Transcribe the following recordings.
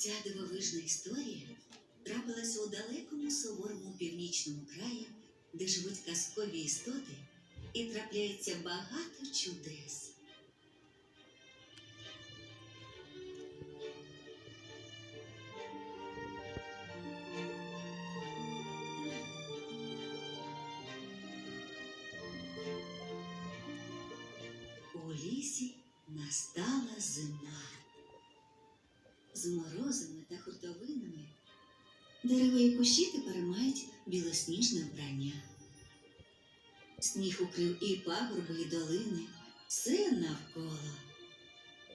Ця дивовижна історія трапилася у далекому суворому північному краї, де живуть казкові істоти і трапляється багато чудес. У лісі настала зима. З морозами та хуртовинами дерева і кущі тепер мають білосніжне вбрання. Сніг укрив і пагорби, і долини, все навколо.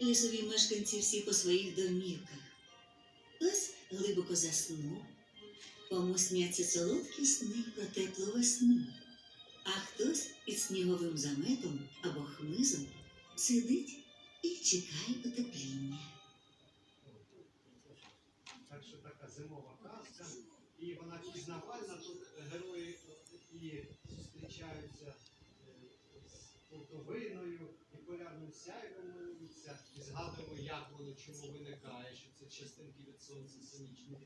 Лісові мешканці всі по своїх домівках. Хтось глибоко заснув, комусь сняться солодкі сни про теплу весну, а хтось під сніговим заметом або хмизом сидить і чекає потепління. Так що така зимова казка, і вона пізнавальна. Тут герої і зустрічаються е, з пуртовиною, і полярним сяйвом милуються, і згадуємо, як воно чому виникає, що це частинки від сонця сонячні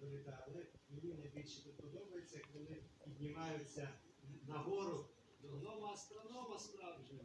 вилітає. Але мені найбільше тут подобається, як вони піднімаються нагору до гнома астронома справжнього.